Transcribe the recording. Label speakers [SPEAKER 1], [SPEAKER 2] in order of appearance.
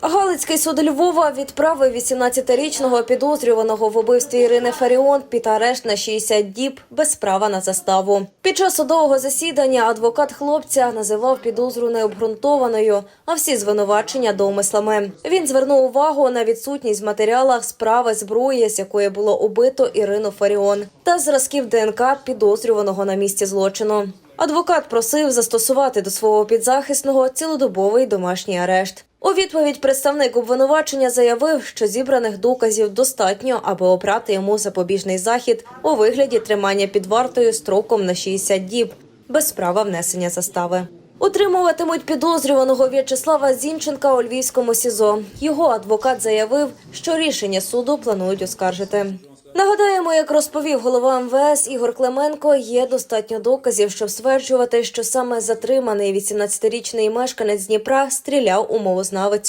[SPEAKER 1] Галицький суд Львова відправив 18-річного підозрюваного в убивстві Ірини Фаріон під арешт на 60 діб без права на заставу. Під час судового засідання адвокат хлопця називав підозру необґрунтованою, а всі звинувачення домислами. Він звернув увагу на відсутність в матеріалах справи зброї, з якої було убито Ірину Фаріон, та зразків ДНК підозрюваного на місці злочину. Адвокат просив застосувати до свого підзахисного цілодобовий домашній арешт. У відповідь представник обвинувачення заявив, що зібраних доказів достатньо, аби обрати йому запобіжний захід у вигляді тримання під вартою строком на 60 діб без права внесення застави. Утримуватимуть підозрюваного В'ячеслава Зінченка у львівському СІЗО. Його адвокат заявив, що рішення суду планують оскаржити. Нагадаємо, як розповів голова МВС Ігор Клименко, є достатньо доказів, щоб стверджувати, що саме затриманий 18-річний мешканець Дніпра стріляв у мовознавицю.